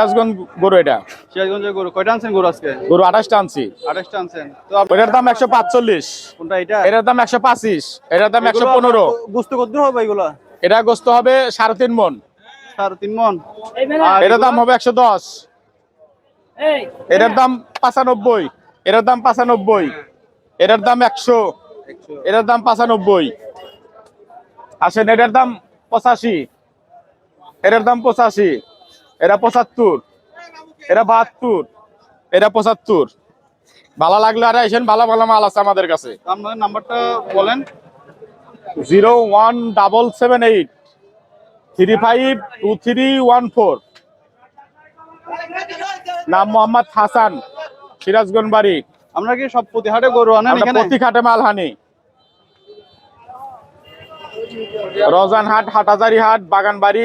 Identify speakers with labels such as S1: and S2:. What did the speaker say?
S1: সিরাজগঞ্জ গরু এটা?
S2: সিরাজগঞ্জের গরু। কয়টা আনছেন গরু আজকে?
S1: গরু আঠাশটা আনছি।
S2: আঠাশটা আনছেন। তো
S1: ওটার দাম একশো পাঁচচল্লিশ।
S2: কোনটা এটা?
S1: এটার দাম একশো পঁচিশ। এটার দাম একশো পনেরো।
S2: গোস্ত কত দূর হবে এগুলা?
S1: এটা গোস্ত হবে সাড়ে তিন মন।
S2: সাড়ে তিন মন।
S1: এটার দাম হবে একশো দশ। এটার দাম পাঁচানব্বই। এটার দাম পাঁচানব্বই। এটার দাম একশো। এটার দাম পাঁচানব্বই। আসেন এটার দাম পঁচাশি। এটার দাম পঁচাশি। এটা পঁচাত্তর। এটা বাহাত্তর। এটা পঁচাত্তর। ভালো লাগলে আর আসেন ভালো ভালো মাল আছে আমাদের কাছে।
S2: আপনাদের নাম্বারটা বলেন।
S1: Zero one double seven eight three five two three one four. নাম মোহাম্মদ হাসান সিরাজগঞ্জ বাড়ি।
S2: আমরা কি সব প্রতিহাটে গরু আনেন
S1: প্রতি খাটে মালহানি রজানহাট হাটাজারি হাট বাগানবাড়ি